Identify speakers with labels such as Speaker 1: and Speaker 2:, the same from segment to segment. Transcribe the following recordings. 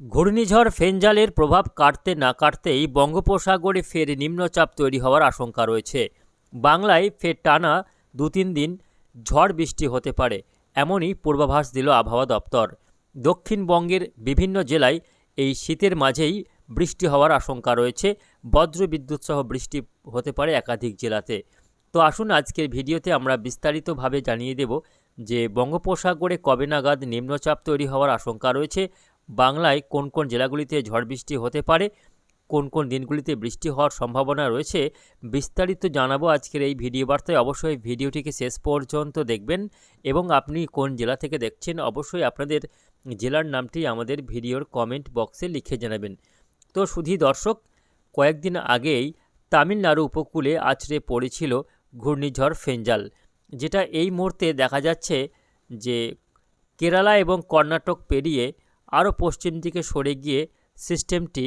Speaker 1: ঘূর্ণিঝড় ফেঞ্জালের প্রভাব কাটতে না কাটতেই বঙ্গোপসাগরে ফের নিম্নচাপ তৈরি হওয়ার আশঙ্কা রয়েছে। বাংলায় ফের টানা দু তিন দিন ঝড় বৃষ্টি হতে পারে, এমনই পূর্বাভাস দিল আবহাওয়া দপ্তর। দক্ষিণবঙ্গের বিভিন্ন জেলায় এই শীতের মাঝেই বৃষ্টি হওয়ার আশঙ্কা রয়েছে। বজ্র বিদ্যুৎ সহ বৃষ্টি হতে পারে একাধিক জেলাতে। তো আসুন আজকের ভিডিওতে আমরা বিস্তারিতভাবে জানিয়ে দেব যে বঙ্গোপসাগরে কবে নাগাদ নিম্নচাপ তৈরি হওয়ার আশঙ্কা রয়েছে বাংলায় কোন কোন জেলাগুলিতে ঝড় বৃষ্টি হতে পারে, কোন কোন দিনগুলিতে বৃষ্টি হওয়ার সম্ভাবনা রয়েছে, বিস্তারিত জানাব আজকের এই ভিডিও বার্তায়। অবশ্যই ভিডিওটিকে শেষ পর্যন্ত দেখবেন এবং আপনি কোন জেলা থেকে দেখছেন, অবশ্যই আপনাদের জেলার নামটি আমাদের ভিডিওর কমেন্ট বক্সে লিখে জানাবেন। তো শুধু দর্শক, কয়েকদিন আগেই তামিলনাড়ু উপকূলে আছড়ে পড়েছিল ঘূর্ণিঝড় ফেঞ্জাল, যেটা এই মুহূর্তে দেখা যাচ্ছে যে কেরালা এবং কর্ণাটক পেরিয়ে আরও পশ্চিম দিকে সরে গিয়ে সিস্টেমটি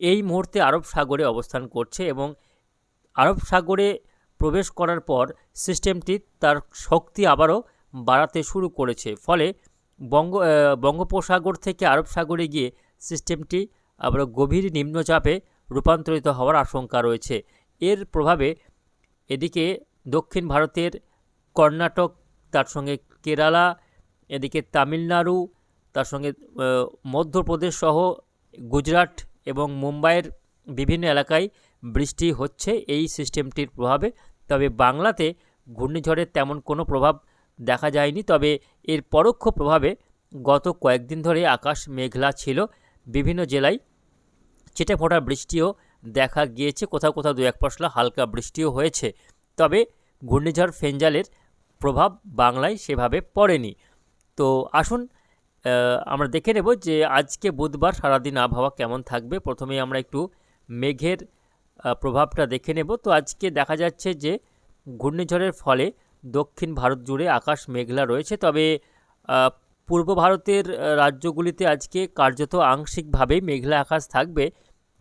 Speaker 1: এই মুহূর্তে আরব সাগরে অবস্থান করছে এবং আরব সাগরে প্রবেশ করার পর সিস্টেমটি তার শক্তি আবারও বাড়াতে শুরু করেছে। ফলে বঙ্গ বঙ্গোপসাগর থেকে আরব সাগরে গিয়ে সিস্টেমটি আবার গভীর নিম্নচাপে রূপান্তরিত হওয়ার আশঙ্কা রয়েছে। এর প্রভাবে এদিকে দক্ষিণ ভারতের কর্ণাটক, তার সঙ্গে কেরালা, এদিকে তামিলনাড়ু তার সঙ্গে মধ্যপ্রদেশ সহ গুজরাট এবং মুম্বাইয়ের বিভিন্ন এলাকায় বৃষ্টি হচ্ছে এই সিস্টেমটির প্রভাবে। তবে বাংলাতে ঘূর্ণিঝড়ের তেমন কোনো প্রভাব দেখা যায়নি। তবে এর পরোক্ষ প্রভাবে গত কয়েকদিন ধরে আকাশ মেঘলা ছিল বিভিন্ন জেলায়। ছিটে ফোঁটা বৃষ্টিও দেখা গিয়েছে। কোথাও কোথাও দু এক পশলা হালকা বৃষ্টিও হয়েছে। তবে ঘূর্ণিঝড় ফেঞ্জালের প্রভাব বাংলায় সেভাবে পড়েনি। তো আসুন আমরা দেখে নেব যে আজকে বুধবার সারাদিন আবহাওয়া কেমন থাকবে। প্রথমেই আমরা একটু মেঘের প্রভাবটা দেখে নেব। তো আজকে দেখা যাচ্ছে যে ঘূর্ণিঝড়ের ফলে দক্ষিণ ভারত জুড়ে আকাশ মেঘলা রয়েছে। তবে পূর্ব ভারতের রাজ্যগুলিতে আজকে কার্যত আংশিকভাবেই মেঘলা আকাশ থাকবে।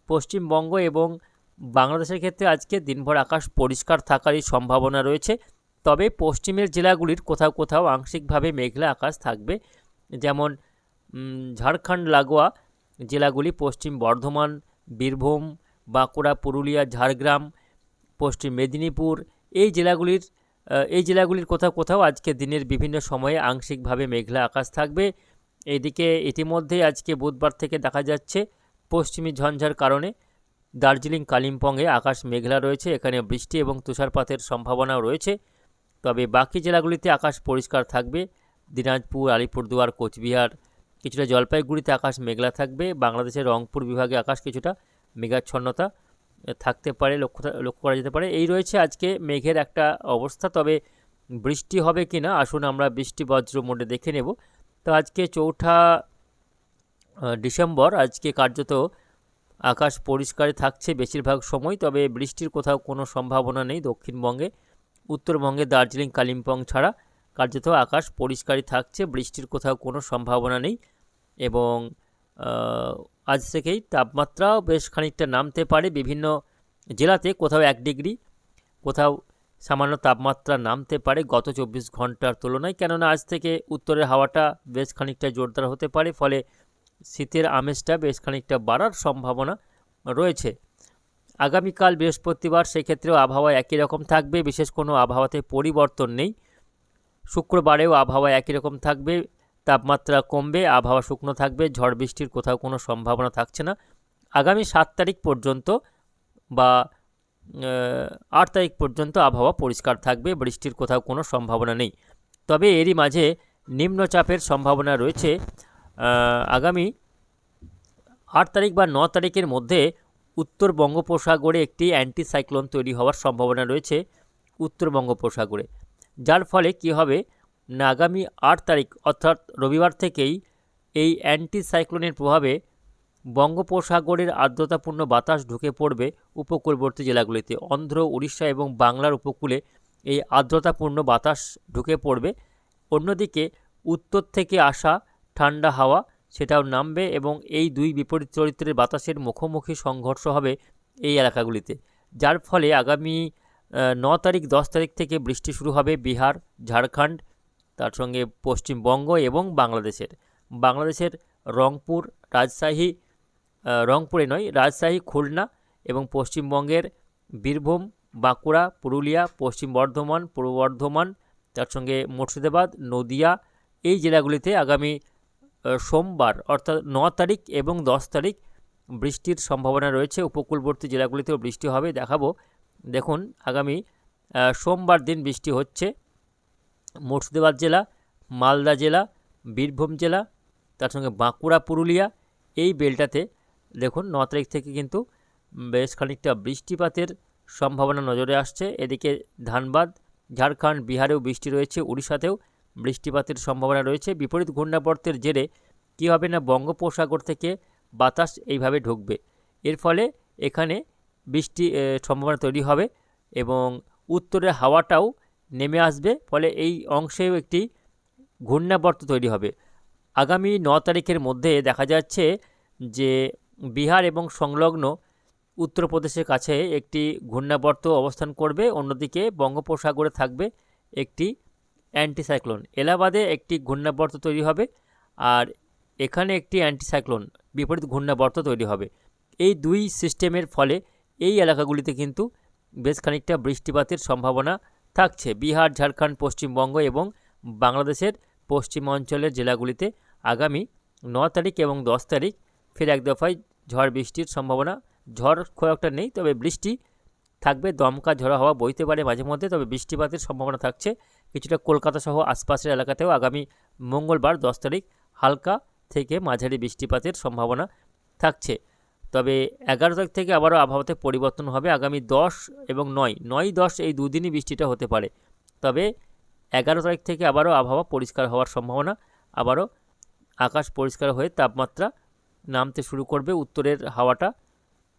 Speaker 1: পশ্চিমবঙ্গ এবং বাংলাদেশের ক্ষেত্রে আজকে দিনভর আকাশ পরিষ্কার থাকারই সম্ভাবনা রয়েছে। তবে পশ্চিমের জেলাগুলির কোথাও কোথাও আংশিকভাবে মেঘলা আকাশ থাকবে। যেমন ঝাড়খণ্ড লাগোয়া জেলাগুলি পশ্চিম বর্ধমান, বীরভূম, বাঁকুড়া, পুরুলিয়া, ঝাড়গ্রাম, পশ্চিম মেদিনীপুর, এই জেলাগুলির এই জেলাগুলির কোথাও কোথাও আজকে দিনের বিভিন্ন সময়ে আংশিকভাবে মেঘলা আকাশ থাকবে। এদিকে ইতিমধ্যে আজকে বুধবার থেকে দেখা যাচ্ছে পশ্চিমী ঝঞ্ঝার কারণে দার্জিলিং, কালিম্পংয়ে আকাশ মেঘলা রয়েছে, এখানে বৃষ্টি এবং তুষারপাতের সম্ভাবনাও রয়েছে। তবে বাকি জেলাগুলিতে আকাশ পরিষ্কার থাকবে। দিনাজপুর, আলিপুরদুয়ার, কোচবিহার, কিছুটা জলপাইগুড়িতে আকাশ মেঘলা থাকবে। বাংলাদেশের রংপুর বিভাগে আকাশ কিছুটা মেঘাচ্ছন্নতা থাকতে পারে, লক্ষ্য লক্ষ্য করা যেতে পারে। এই রয়েছে আজকে মেঘের একটা অবস্থা, তবে বৃষ্টি হবে কি না, আসুন আমরা বৃষ্টি বজ্র মোডে দেখে নেব। তো আজকে চৌঠা ডিসেম্বর, আজকে কার্যত আকাশ পরিষ্কারই থাকছে বেশিরভাগ সময়, তবে বৃষ্টির কোথাও কোনো সম্ভাবনা নেই দক্ষিণবঙ্গে। উত্তরবঙ্গে দার্জিলিং, কালিম্পং ছাড়া কার্যত আকাশ পরিষ্কারই থাকছে, বৃষ্টির কোথাও কোনো সম্ভাবনা নেই এবং আজ থেকেই তাপমাত্রাও বেশ খানিকটা নামতে পারে। বিভিন্ন জেলাতে কোথাও এক ডিগ্রি, কোথাও সামান্য তাপমাত্রা নামতে পারে গত চব্বিশ ঘণ্টার তুলনায়। কেননা আজ থেকে উত্তরের হাওয়াটা বেশ খানিকটা জোরদার হতে পারে, ফলে শীতের আমেজটা বেশ খানিকটা বাড়ার সম্ভাবনা রয়েছে। আগামীকাল বৃহস্পতিবার সেক্ষেত্রেও আবহাওয়া একই রকম থাকবে, বিশেষ কোনো আবহাওয়াতে পরিবর্তন নেই। শুক্রবারেও আবহাওয়া একই রকম থাকবে, তাপমাত্রা কমবে, আবহাওয়া শুকনো থাকবে, ঝড় বৃষ্টির কোথাও কোনো সম্ভাবনা থাকছে না। আগামী সাত তারিখ পর্যন্ত বা আট তারিখ পর্যন্ত আবহাওয়া পরিষ্কার থাকবে, বৃষ্টির কোথাও কোনো সম্ভাবনা নেই। তবে এরই মাঝে নিম্নচাপের সম্ভাবনা রয়েছে আগামী আট তারিখ বা ন তারিখের মধ্যে উত্তর বঙ্গোপসাগরে একটি অ্যান্টিসাইক্লোন তৈরি হওয়ার সম্ভাবনা রয়েছে, উত্তর বঙ্গোপসাগরে। যার ফলে কি হবে? না, আগামী আট তারিখ, অর্থাৎ রবিবার থেকেই এই অ্যান্টিসাইক্লোনের প্রভাবে বঙ্গোপসাগরের আর্দ্রতাপূর্ণ বাতাস ঢুকে পড়বে উপকূলবর্তী জেলাগুলিতে। অন্ধ্র, উড়িষ্যা এবং বাংলার উপকূলে এই আর্দ্রতাপূর্ণ বাতাস ঢুকে পড়বে। অন্যদিকে উত্তর থেকে আসা ঠান্ডা হাওয়া সেটাও নামবে এবং এই দুই বিপরীত চরিত্রের বাতাসের মুখোমুখি সংঘর্ষ হবে এই এলাকাগুলিতে। যার ফলে আগামী ন তারিখ, দশ তারিখ থেকে বৃষ্টি শুরু হবে বিহার, ঝাড়খণ্ড, তার সঙ্গে পশ্চিমবঙ্গ এবং বাংলাদেশের। বাংলাদেশের রংপুর, রাজশাহী রংপুরে নয়, রাজশাহী, খুলনা এবং পশ্চিমবঙ্গের বীরভূম, বাঁকুড়া, পুরুলিয়া, পশ্চিম বর্ধমান, পূর্ব বর্ধমান, তার সঙ্গে মুর্শিদাবাদ, নদিয়া এই জেলাগুলিতে আগামী সোমবার অর্থাৎ ন তারিখ এবং দশ তারিখ বৃষ্টির সম্ভাবনা রয়েছে। উপকূলবর্তী জেলাগুলিতেও বৃষ্টি হবে, দেখাবো। দেখুন, আগামী সোমবার দিন বৃষ্টি হচ্ছে। মুর্শিদাবাদ জেলা, মালদা জেলা, বীরভূম জেলা, তার সঙ্গে বাঁকুড়া, পুরুলিয়া, এই বেলটাতে দেখুন, ন তারিখ থেকে কিন্তু বেশ খানিকটা বৃষ্টিপাতের সম্ভাবনা নজরে আসছে। এদিকে ধানবাদ, ঝাড়খণ্ড, বিহারেও বৃষ্টি রয়েছে, উড়িষ্যাতেও বৃষ্টিপাতের সম্ভাবনা রয়েছে। বিপরীত ঘূর্ণাবর্তের জেরে কী হবে না, বঙ্গোপসাগর থেকে বাতাস এইভাবে ঢুকবে। এর ফলে এখানে বৃষ্টি সম্ভাবনা তৈরি হবে এবং উত্তরের হাওয়াটাও নেমে আসবে, ফলে এই অংশেও একটি ঘূর্ণাবর্ত তৈরি হবে। আগামী ন তারিখের মধ্যে দেখা যাচ্ছে যে বিহার এবং সংলগ্ন উত্তরপ্রদেশের কাছে একটি ঘূর্ণাবর্ত অবস্থান করবে, অন্যদিকে বঙ্গোপসাগরে থাকবে একটি অ্যান্টিসাইক্লোন। এলাহাবাদে একটি ঘূর্ণাবর্ত তৈরি হবে আর এখানে একটি অ্যান্টিসাইক্লোন, বিপরীত ঘূর্ণাবর্ত তৈরি হবে। এই দুই সিস্টেমের ফলে এই এলাকাগুলিতে কিন্তু বেশ খানিকটা বৃষ্টিপাতের সম্ভাবনা থাকছে। বিহার, ঝাড়খণ্ড, পশ্চিমবঙ্গ এবং বাংলাদেশের পশ্চিমাঞ্চলের জেলাগুলিতে আগামী ন তারিখ এবং দশ তারিখ ফের এক দফায় ঝড় বৃষ্টির সম্ভাবনা। ঝড় খুব একটা নেই, তবে বৃষ্টি থাকবে, দমকা, ঝড়ো হওয়া বইতে পারে মাঝে মধ্যে, তবে বৃষ্টিপাতের সম্ভাবনা থাকছে। কিছুটা কলকাতা সহ আশপাশের এলাকাতেও আগামী মঙ্গলবার দশ তারিখ হালকা থেকে মাঝারি বৃষ্টিপাতের সম্ভাবনা থাকছে। তবে এগারো তারিখ থেকে আবারও আবহাওয়াতে পরিবর্তন হবে আগামী দশ এবং নয়। নয় দশ এই দুদিনই বৃষ্টিটা হতে পারে। তবে এগারো তারিখ থেকে আবারও আবহাওয়া পরিষ্কার হওয়ার সম্ভাবনা। আবারও আকাশ পরিষ্কার হয়ে তাপমাত্রা নামতে শুরু করবে, উত্তরের হাওয়াটা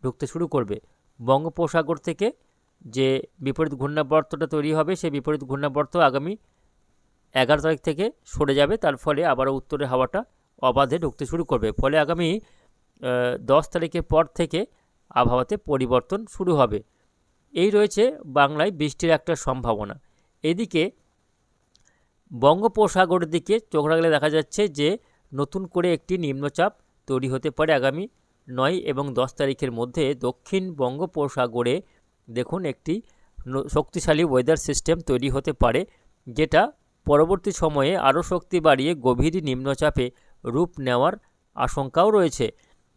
Speaker 1: ঢুকতে শুরু করবে। বঙ্গোপসাগর থেকে যে বিপরীত ঘূর্ণাবর্তটা তৈরি হবে, সেই বিপরীত ঘূর্ণাবর্ত আগামী এগারো তারিখ থেকে সরে যাবে। তার ফলে আবারও উত্তরের হাওয়াটা অবাধে ঢুকতে শুরু করবে। ফলে আগামী দশ তারিখের পর থেকে আবহাওয়াতে পরিবর্তন শুরু হবে। এই রয়েছে বাংলায় বৃষ্টির একটা সম্ভাবনা। এদিকে বঙ্গোপসাগরের দিকে চোখ রাখলে দেখা যাচ্ছে যে, নতুন করে একটি নিম্নচাপ তৈরি হতে পারে আগামী নয় এবং দশ তারিখের মধ্যে দক্ষিণ বঙ্গোপসাগরে দেখুন একটি শক্তিশালী ওয়েদার সিস্টেম তৈরি হতে পারে, যেটা পরবর্তী সময়ে আরও শক্তি বাড়িয়ে গভীর নিম্নচাপে রূপ নেওয়ার আশঙ্কাও রয়েছে।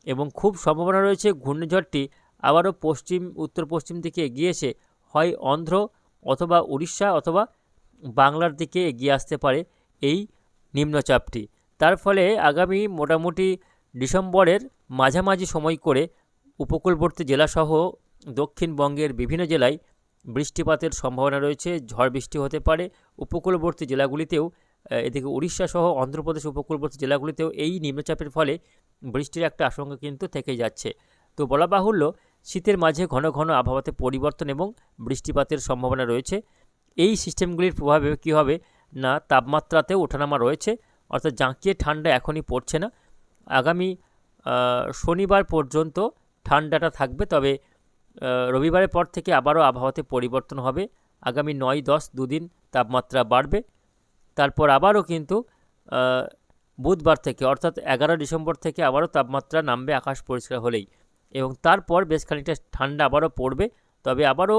Speaker 1: এবং খুব সম্ভাবনা রয়েছে ঘূর্ণিঝড়টি আবারও পশ্চিম উত্তর পশ্চিম দিকে এগিয়ে এসে হয় অন্ধ্র অথবা উড়িষ্যা অথবা বাংলার দিকে এগিয়ে আসতে পারে এই নিম্নচাপটি। তার ফলে আগামী মোটামুটি ডিসেম্বরের মাঝামাঝি সময় করে উপকূলবর্তী জেলাসহ দক্ষিণবঙ্গের বিভিন্ন জেলায় বৃষ্টিপাতের সম্ভাবনা রয়েছে, ঝড় বৃষ্টি হতে পারে, উপকূলবর্তী জেলাগুলিতেও এদিকে উড়িষ্যা সহ অন্ধ্রপ্রদেশ উপকূলবর্তী জেলাগুলিতেও এই নিম্নচাপের ফলে বৃষ্টির একটা আশঙ্কা কিন্তু থেকেই যাচ্ছে। তো বলা বাহুল্য, শীতের মাঝে ঘন ঘন আবহাওয়াতে পরিবর্তন এবং বৃষ্টিপাতের সম্ভাবনা রয়েছে। এই সিস্টেমগুলির প্রভাবে কী হবে? না, তাপমাত্রাতেও ওঠানামা রয়েছে। অর্থাৎ জাঁকিয়ে ঠান্ডা এখনই পড়ছে না। আগামী শনিবার পর্যন্ত ঠান্ডাটা থাকবে, তবে রবিবারের পর থেকে আবারও আবহাওয়াতে পরিবর্তন হবে। আগামী নয় দশ দুদিন তাপমাত্রা বাড়বে। তারপর আবারও কিন্তু বুধবার থেকে, অর্থাৎ এগারো ডিসেম্বর থেকে আবারও তাপমাত্রা নামবে আকাশ পরিষ্কার হলেই। এবং তারপর বেশ খানিকটা ঠান্ডা আবারও পড়বে, তবে আবারও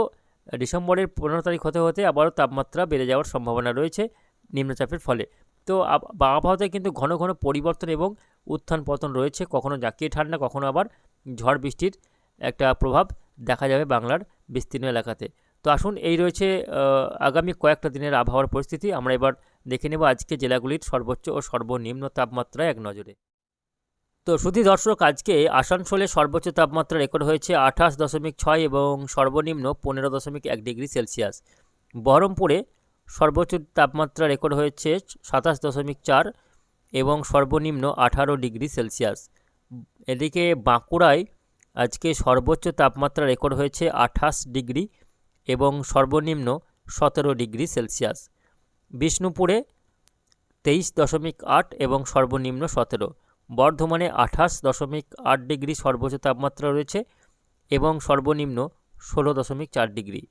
Speaker 1: ডিসেম্বরের পনেরো তারিখ হতে হতে আবারও তাপমাত্রা বেড়ে যাওয়ার সম্ভাবনা রয়েছে নিম্নচাপের ফলে। তো আবহাওয়াতে কিন্তু ঘন ঘন পরিবর্তন এবং উত্থান পতন রয়েছে, কখনো জাকিয়ে ঠান্ডা, কখনো আবার ঝড় বৃষ্টির একটা প্রভাব দেখা যাবে বাংলার বিস্তীর্ণ এলাকাতে। তো আসুন, এই রয়েছে আগামী কয়েকটা দিনের আবহাওয়ার পরিস্থিতি। আমরা এবার দেখে নেব আজকে জেলাগুলির সর্বোচ্চ ও সর্বনিম্ন তাপমাত্রা এক নজরে। তো শুধু দর্শক, আজকে আসানসোলে সর্বোচ্চ তাপমাত্রা রেকর্ড হয়েছে আঠাশ দশমিক ছয় এবং সর্বনিম্ন পনেরো দশমিক এক ডিগ্রি সেলসিয়াস। বহরমপুরে সর্বোচ্চ তাপমাত্রা রেকর্ড হয়েছে সাতাশ দশমিক চার এবং সর্বনিম্ন আঠারো ডিগ্রি সেলসিয়াস। এদিকে বাঁকুড়ায় আজকে সর্বোচ্চ তাপমাত্রা রেকর্ড হয়েছে আঠাশ ডিগ্রি এবং সর্বনিম্ন সতেরো ডিগ্রি সেলসিয়াস। বিষ্ণুপুরে তেইশ দশমিক আট এবং সর্বনিম্ন সতেরো। বর্ধমানে আঠাশ দশমিক আট ডিগ্রি সর্বোচ্চ তাপমাত্রা রয়েছে এবং সর্বনিম্ন ষোলো দশমিক চার ডিগ্রি।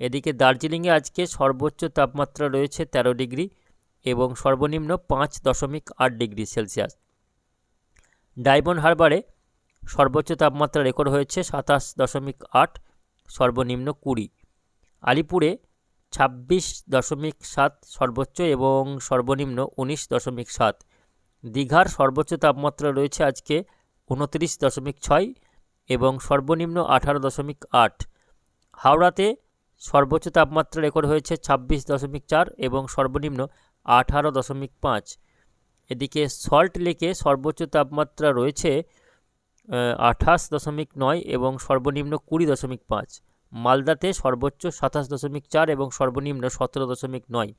Speaker 1: এদিকে দার্জিলিংয়ে আজকে সর্বোচ্চ তাপমাত্রা রয়েছে তেরো ডিগ্রি এবং সর্বনিম্ন পাঁচ দশমিক আট ডিগ্রি সেলসিয়াস। ডায়মন্ড হারবারে সর্বোচ্চ তাপমাত্রা রেকর্ড হয়েছে সাতাশ দশমিক আট সর্বনিম্ন কুড়ি। আলিপুরে ছাব্বিশ দশমিক সাত সর্বোচ্চ এবং সর্বনিম্ন উনিশ দশমিক সাত। দীঘার সর্বোচ্চ তাপমাত্রা রয়েছে আজকে উনত্রিশ দশমিক ছয় এবং সর্বনিম্ন আঠারো দশমিক আট। হাওড়াতে সর্বোচ্চ তাপমাত্রা রেকর্ড হয়েছে ছাব্বিশ দশমিক চার এবং সর্বনিম্ন আঠারো দশমিক পাঁচ। এদিকে সল্ট লেকে সর্বোচ্চ তাপমাত্রা রয়েছে আঠাশ দশমিক নয় এবং সর্বনিম্ন কুড়ি দশমিক পাঁচ। মালদাতে সর্বোচ্চ সাতাশ দশমিক চার এবং সর্বনিম্ন সতেরো দশমিক নয়।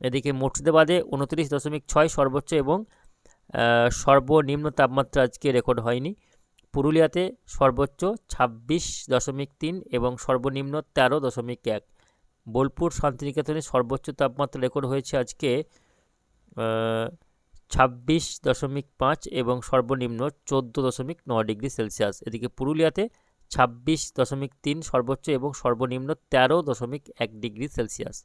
Speaker 1: এদিকে মুর্শিদাবাদে উনত্রিশ দশমিক ছয় সর্বোচ্চ এবং সর্বনিম্ন তাপমাত্রা আজকে রেকর্ড হয়নি। পুরুলিয়াতে সর্বোচ্চ ছাব্বিশ দশমিক তিন এবং সর্বনিম্ন তেরো দশমিক এক। বোলপুর শান্তিনিকেতনে সর্বোচ্চ তাপমাত্রা রেকর্ড হয়েছে আজকে ছাব্বিশ দশমিক পাঁচ এবং সর্বনিম্ন চোদ্দ দশমিক ন ডিগ্রি সেলসিয়াস। এদিকে পুরুলিয়াতে ছাব্বিশ দশমিক তিন সর্বোচ্চ এবং সর্বনিম্ন তেরো দশমিক এক ডিগ্রি সেলসিয়াস।